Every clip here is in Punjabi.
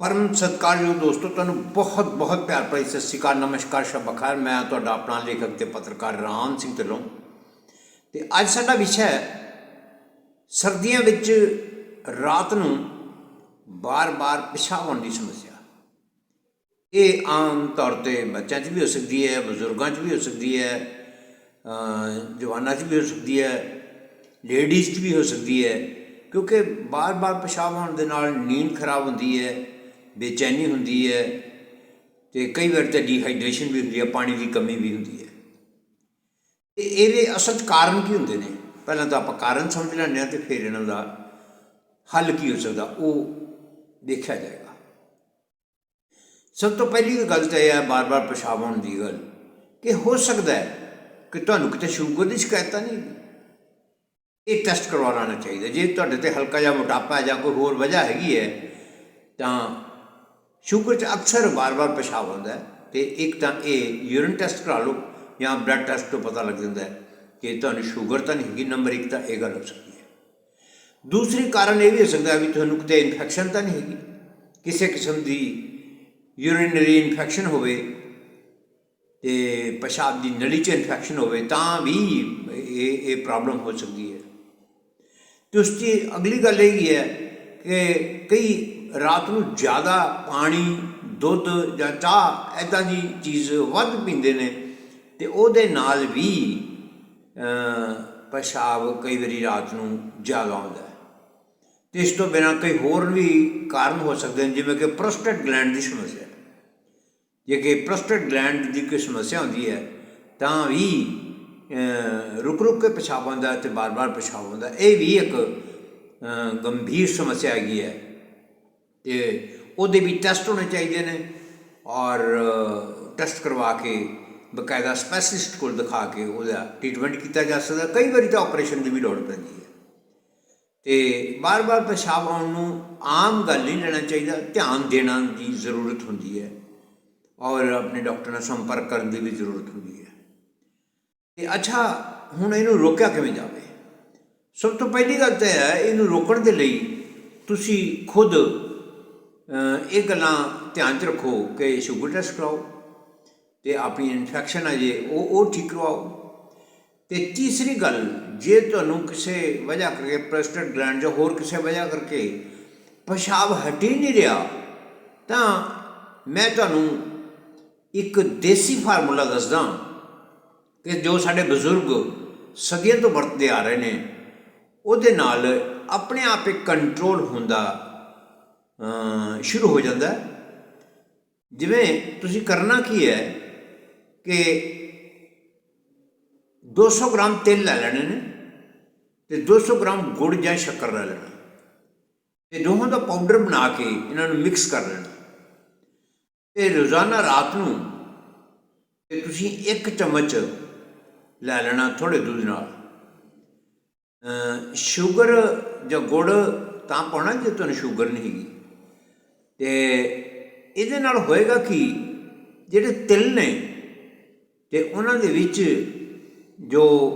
ਪਰਮ ਸਤਿਕਾਰਯੋਗ ਦੋਸਤੋ, ਤੁਹਾਨੂੰ ਬਹੁਤ ਬਹੁਤ ਪਿਆਰ ਭਰੀ ਸਤਿ ਸ਼੍ਰੀ ਅਕਾਲ, ਨਮਸਕਾਰ, ਸ਼ਬ ਬਖੈਰ ਮੈਂ ਤੁਹਾਡਾ ਆਪਣਾ ਲੇਖਕ ਤੇ ਪੱਤਰਕਾਰ ਰਾਮ ਸਿੰਘ ਢਿੱਲੋਂ। ਤੇ ਅੱਜ ਸਾਡਾ ਵਿਸ਼ਾ ਹੈ ਸਰਦੀਆਂ ਵਿੱਚ ਰਾਤ ਨੂੰ ਬਾਰ-ਬਾਰ ਪਿਸ਼ਾਬ ਹੋਣ ਦੀ ਸਮੱਸਿਆ। ਇਹ ਆਮ ਤੌਰ ਤੇ ਬੱਚਿਆਂ 'ਚ ਵੀ ਹੋ ਸਕਦੀ ਹੈ, ਬਜ਼ੁਰਗਾਂ 'ਚ ਵੀ ਹੋ ਸਕਦੀ ਹੈ ਜਵਾਨਾਂ 'ਚ ਵੀ ਹੋ ਸਕਦੀ ਹੈ, ਲੇਡੀਜ਼ 'ਚ ਵੀ ਹੋ ਸਕਦੀ ਹੈ, ਕਿਉਂਕਿ ਬਾਰ-ਬਾਰ ਪਿਸ਼ਾਬ ਹੋਣ ਦੇ ਨਾਲ ਨੀਂਦ ਖਰਾਬ ਹੁੰਦੀ ਹੈ ਬੇਚੈਨੀ ਹੁੰਦੀ ਹੈ ਤੇ ਕਈ ਵਾਰ ਤਾਂ ਡੀਹਾਈਡਰੇਸ਼ਨ ਵੀ ਹੁੰਦੀ ਹੈ, ਪਾਣੀ ਦੀ ਕਮੀ ਵੀ ਹੁੰਦੀ ਹੈ। ਤੇ ਇਹਦੇ ਅਸਲ 'ਚ ਕਾਰਨ ਕੀ ਹੁੰਦੇ ਨੇ? ਪਹਿਲਾਂ ਤਾਂ ਆਪਾਂ ਕਾਰਨ ਸਮਝ ਲੈਂਦੇ ਹਾਂ ਤੇ ਫਿਰ ਇਹਨਾਂ ਦਾ ਹੱਲ ਕੀ ਹੋ ਸਕਦਾ, ਉਹ ਦੇਖਿਆ ਜਾਏਗਾ। ਸਭ ਤੋਂ ਪਹਿਲੀ ਗੱਲ ਤਾਂ ਇਹ ਹੈ, ਬਾਰ-ਬਾਰ ਪਿਸ਼ਾਬ ਹੋਣ ਦੀ ਗੱਲ, ਕਿ ਹੋ ਸਕਦਾ ਹੈ ਕਿ ਤੁਹਾਨੂੰ ਕਿਤੇ ਸ਼ੂਗਰ ਦੀ ਸ਼ਿਕਾਇਤ ਤਾਂ ਨਹੀਂ ਹੈਗੀ। ਇਹ ਟੈਸਟ ਕਰਵਾ ਲੈਣਾ ਚਾਹੀਦਾ। ਜੇ ਤੁਹਾਡੇ ਤੇ ਹਲਕਾ ਜਿਹਾ ਮੋਟਾਪਾ ਜਾਂ ਕੋਈ ਹੋਰ ਵਜ੍ਹਾ ਹੈਗੀ ਹੈ, ਤਾਂ ਸ਼ੂਗਰ 'ਚ ਅਕਸਰ ਵਾਰ-ਵਾਰ ਪਿਸ਼ਾਬ ਹੁੰਦਾ ਹੈ ਤੇ ਇੱਕ ਤਾਂ ਇਹ ਯੂਰਿਨ ਟੈਸਟ ਕਰਾ ਲਓ ਜਾਂ ਬਲੱਡ ਟੈਸਟ ਤੋਂ ਪਤਾ ਲੱਗ ਜਾਂਦਾ ਹੈ ਕਿ ਤੁਹਾਨੂੰ ਸ਼ੂਗਰ ਤਾਂ ਨਹੀਂ ਹੈਗੀ ਨੰਬਰ 1 ਤਾਂ ਇਹ ਗੱਲ ਹੋ ਸਕਦੀ ਹੈ। ਦੂਸਰੀ ਕਾਰਨ ਇਹ ਵੀ ਹੋ ਸਕਦਾ ਵੀ ਤੁਹਾਨੂੰ ਕਿਤੇ ਇਨਫੈਕਸ਼ਨ ਤਾਂ ਨਹੀਂ ਹੈਗੀ, ਕਿਸੇ ਕਿਸਮ ਦੀ ਯੂਰਿਨਰੀ ਇਨਫੈਕਸ਼ਨ ਹੋਵੇ ਤੇ ਪਿਸ਼ਾਬ ਦੀ ਨਲੀ 'ਚ ਇਨਫੈਕਸ਼ਨ ਹੋਵੇ ਤਾਂ ਵੀ ਇਹ ਇਹ ਪ੍ਰੋਬਲਮ ਹੋ ਸਕਦੀ ਹੈ। ਤੇ ਉਸ ਦੀ ਅਗਲੀ ਗੱਲ ਇਹ ਹੀ ਹੈ ਕਿ ਕਈ ਰਾਤ ਨੂੰ ਜ਼ਿਆਦਾ ਪਾਣੀ ਦੁੱਧ ਜਾਂ ਚਾਹ ਐਦਾਂ ਦੀ ਚੀਜ਼ ਵੱਧ ਪੀਂਦੇ ਨੇ ਤੇ ਉਹਦੇ ਨਾਲ ਵੀ ਅ, ਪਿਸ਼ਾਬ ਕਈ ਵਾਰੀ ਰਾਤ ਨੂੰ ਜ਼ਿਆਦਾ ਆਉਂਦਾ ਹੈ। ਤੇ ਇਸ ਤੋਂ ਬਿਨਾਂ ਕਈ ਹੋਰ ਵੀ ਕਾਰਨ ਹੋ ਸਕਦੇ ਨੇ ਜਿਵੇਂ ਕਿ ਪ੍ਰੋਸਟੇਟ ਗਲੈਂਡ ਦੀ ਸਮੱਸਿਆ। ਜੇ ਕਿ ਪ੍ਰੋਸਟੇਟ ਗਲੈਂਡ ਦੀ ਕੋਈ ਸਮੱਸਿਆ ਹੁੰਦੀ ਹੈ ਤਾਂ ਵੀ ਰੁਕ ਰੁਕ ਕੇ ਪਿਸ਼ਾਬ ਆਉਂਦਾ ਹੈ ਤੇ ਬਾਰ-ਬਾਰ ਪਿਸ਼ਾਬ ਆਉਂਦਾ ਇਹ ਵੀ ਇੱਕ ਗੰਭੀਰ ਸਮੱਸਿਆ ਹੈਗੀ ਹੈ। ਤੇ ਉਹਦੇ ਵੀ ਟੈਸਟ ਹੋਣੇ ਚਾਹੀਦੇ ਨੇ ਔਰ ਟੈਸਟ ਕਰਵਾ ਕੇ ਬਕਾਇਦਾ ਸਪੈਸ਼ਲਿਸਟ ਕੋਲ ਦਿਖਾ ਕੇ ਉਹਦਾ ਟ੍ਰੀਟਮੈਂਟ ਕੀਤਾ ਜਾ ਸਕਦਾ। ਕਈ ਵਾਰੀ ਤਾਂ ਆਪਰੇਸ਼ਨ ਦੀ ਵੀ ਲੋੜ ਪੈਂਦੀ ਹੈ। ਤੇ ਬਾਰ-ਬਾਰ ਪਿਸ਼ਾਬ ਆਉਣ ਨੂੰ ਆਮ ਗੱਲ ਨਹੀਂ ਲੈਣਾ ਚਾਹੀਦਾ, ਧਿਆਨ ਦੇਣਾ ਦੀ ਜ਼ਰੂਰਤ ਹੁੰਦੀ ਹੈ ਔਰ ਆਪਣੇ ਡਾਕਟਰ ਨਾਲ ਸੰਪਰਕ ਕਰਨ ਦੀ ਵੀ ਜ਼ਰੂਰਤ ਹੁੰਦੀ ਹੈ। ਤੇ ਅੱਛਾ, ਹੁਣ ਇਹਨੂੰ ਰੋਕਿਆ ਕਿਵੇਂ ਜਾਵੇ? ਸਭ ਤੋਂ ਪਹਿਲੀ ਗੱਲ ਤਾਂ ਇਹ ਹੈ, ਇਹਨੂੰ ਰੋਕਣ ਦੇ ਲਈ ਤੁਸੀਂ ਖੁਦ ਇਹ ਗੱਲਾਂ ਧਿਆਨ 'ਚ ਰੱਖੋ ਕਿ ਸ਼ੂਗਰ ਟੈਸਟ ਕਰਾਓ ਤੇ ਆਪਣੀ ਇਨਫੈਕਸ਼ਨ ਹੈ ਜੇ, ਉਹ ਉਹ ਠੀਕ ਕਰਵਾਓ। ਤੇ ਤੀਸਰੀ ਗੱਲ, ਜੇ ਤੁਹਾਨੂੰ ਕਿਸੇ ਵਜ੍ਹਾ ਕਰਕੇ ਪ੍ਰੋਸਟੇਟ ਗਲੈਂਡ ਜਾਂ ਹੋਰ ਕਿਸੇ ਵਜ੍ਹਾ ਕਰਕੇ ਪਿਸ਼ਾਬ ਹਟੀ ਨਹੀਂ ਰਿਹਾ, ਤਾਂ ਮੈਂ ਤੁਹਾਨੂੰ ਇੱਕ ਦੇਸੀ ਫਾਰਮੂਲਾ ਦੱਸਦਾ ਕਿ ਜੋ ਸਾਡੇ ਬਜ਼ੁਰਗ ਸਦੀਆਂ ਤੋਂ ਵਰਤਦੇ ਆ ਰਹੇ ਨੇ, ਉਹਦੇ ਨਾਲ ਆਪਣੇ ਆਪ ਇੱਕ ਕੰਟਰੋਲ ਹੁੰਦਾ ਸ਼ੁਰੂ ਹੋ ਜਾਂਦਾ ਜਿਵੇਂ ਤੁਸੀਂ ਕਰਨਾ ਕੀ ਹੈ ਕਿ 200 ਗ੍ਰਾਮ ਤੇਲ ਲੈ ਲੈਣੇ ਨੇ ਤੇ 200 ਗ੍ਰਾਮ ਗੁੜ ਜਾਂ ਸ਼ੱਕਰ ਲੈ ਲੈਣਾ। ਤੇ ਦੋਹਾਂ ਦਾ ਪਾਊਡਰ ਬਣਾ ਕੇ ਇਹਨਾਂ ਨੂੰ ਮਿਕਸ ਕਰ ਲੈਣਾ। ਤੇ ਰੋਜ਼ਾਨਾ ਰਾਤ ਨੂੰ ਤੇ ਤੁਸੀਂ ਇੱਕ ਚਮਚ ਲੈ ਲੈਣਾ ਥੋੜੇ ਦੁੱਧ ਨਾਲ। ਸ਼ੂਗਰ ਜਾਂ ਗੁੜ ਤਾਂ ਪਾਉਣਾ ਜੇ ਤੁਹਾਨੂੰ ਸ਼ੂਗਰ ਨਹੀਂ ਹੈਗੀ। ਤੇ ਇਹਦੇ ਨਾਲ ਹੋਏਗਾ ਕਿ? ਜਿਹੜੇ ਤਿਲ ਨੇ ਤੇ ਉਹਨਾਂ ਦੇ ਵਿੱਚ ਜੋ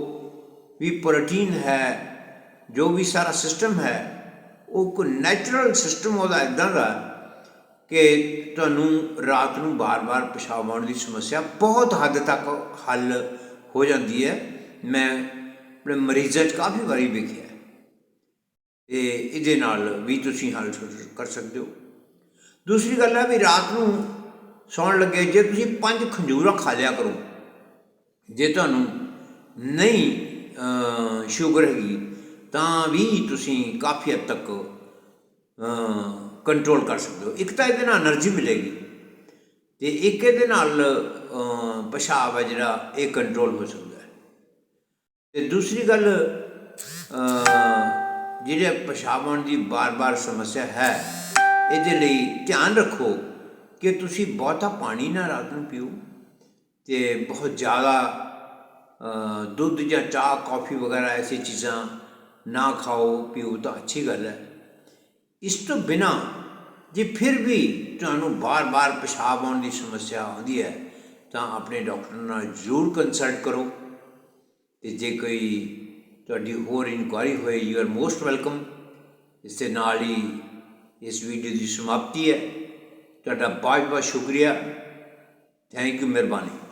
ਵੀ ਪ੍ਰੋਟੀਨ ਹੈ, ਜੋ ਵੀ ਸਾਰਾ ਸਿਸਟਮ ਹੈ, ਉਹ ਕੋ ਨੈਚੁਰਲ ਸਿਸਟਮ ਉਹਦਾ ਇਦਾਂ ਦਾ ਕਿ ਤੁਹਾਨੂੰ ਰਾਤ ਨੂੰ ਬਾਰ-ਬਾਰ ਪਿਸ਼ਾਬ ਆਉਣ ਦੀ ਸਮੱਸਿਆ ਬਹੁਤ ਹੱਦ ਤੱਕ ਹੱਲ ਹੋ ਜਾਂਦੀ ਹੈ। ਮੈਂ ਆਪਣੇ ਮਰੀਜ਼ਾਂ 'ਚ ਕਾਫੀ ਵਾਰੀ ਵੇਖਿਆ ਹੈ। ਤੇ ਇਹਦੇ ਨਾਲ ਵੀ ਤੁਸੀਂ ਹੱਲ ਕਰ ਸਕਦੇ ਹੋ। ਦੂਸਰੀ ਗੱਲ ਹੈ ਵੀ ਰਾਤ ਨੂੰ ਸੌਣ ਲੱਗੇ, ਜੇ ਤੁਸੀਂ ਪੰਜ ਖੰਜੂਰਾ ਖਾ ਲਿਆ ਕਰੋ, ਜੇ ਤੁਹਾਨੂੰ ਨਹੀਂ ਸ਼ੂਗਰ ਹੈਗੀ, ਤਾਂ ਵੀ ਤੁਸੀਂ ਕਾਫੀ ਹੱਦ ਤੱਕ ਕੰਟਰੋਲ ਕਰ ਸਕਦੇ ਹੋ। ਇੱਕ ਤਾਂ ਇਹਦੇ ਨਾਲ એનર્ਜੀ ਮਿਲੇਗੀ, ਤੇ ਇੱਕ ਇਹਦੇ ਨਾਲ ਪਿਸ਼ਾਬ ਹੈ ਜਿਹੜਾ, ਇਹ ਕੰਟਰੋਲ ਹੋ ਸਕਦਾ ਹੈ। ਤੇ ਦੂਸਰੀ ਗੱਲ ਜਿਹੜੇ ਪਿਸ਼ਾਬ ਦੀ ਬਾਰ-ਬਾਰ ਸਮੱਸਿਆ ਹੈ ਇਹਦੇ ਲਈ ਧਿਆਨ ਰੱਖੋ ਕਿ ਤੁਸੀਂ ਬਹੁਤਾ ਪਾਣੀ ਨਾ ਰਾਤ ਨੂੰ ਪੀਓ ਤੇ ਬਹੁਤ ਜ਼ਿਆਦਾ ਦੁੱਧ ਜਾਂ ਚਾਹ, ਕੌਫੀ ਵਗੈਰਾ ਐਸੀ ਚੀਜ਼ਾਂ ਨਾ ਖਾਓ, ਪੀਓ ਤਾਂ ਅੱਛੀ ਗੱਲ ਹੈ। ਇਸ ਤੋਂ ਬਿਨਾ ਜੇ ਫਿਰ ਵੀ ਤੁਹਾਨੂੰ ਬਾਰ-ਬਾਰ ਪਿਸ਼ਾਬ ਆਉਣ ਦੀ ਸਮੱਸਿਆ ਆਉਂਦੀ ਹੈ, ਤਾਂ ਆਪਣੇ ਡਾਕਟਰ ਨਾਲ ਜ਼ਰੂਰ ਕੰਸਲਟ ਕਰੋ। ਤੇ ਜੇ ਕੋਈ ਤੁਹਾਡੀ ਹੋਰ ਇਨਕੁਆਇਰੀ ਹੋਏ ਯੂ ਆਰ ਮੋਸਟ ਵੈਲਕਮ ਇਸ ਦੇ ਨਾਲ ਹੀ ਇਸ ਵੀਡੀਓ ਦੀ ਸਮਾਪਤੀ ਹੈ। ਤੁਹਾਡਾ ਬਹੁਤ ਬਹੁਤ ਸ਼ੁਕਰੀਆ। ਥੈਂਕ ਯੂ ਮਿਹਰਬਾਨੀ।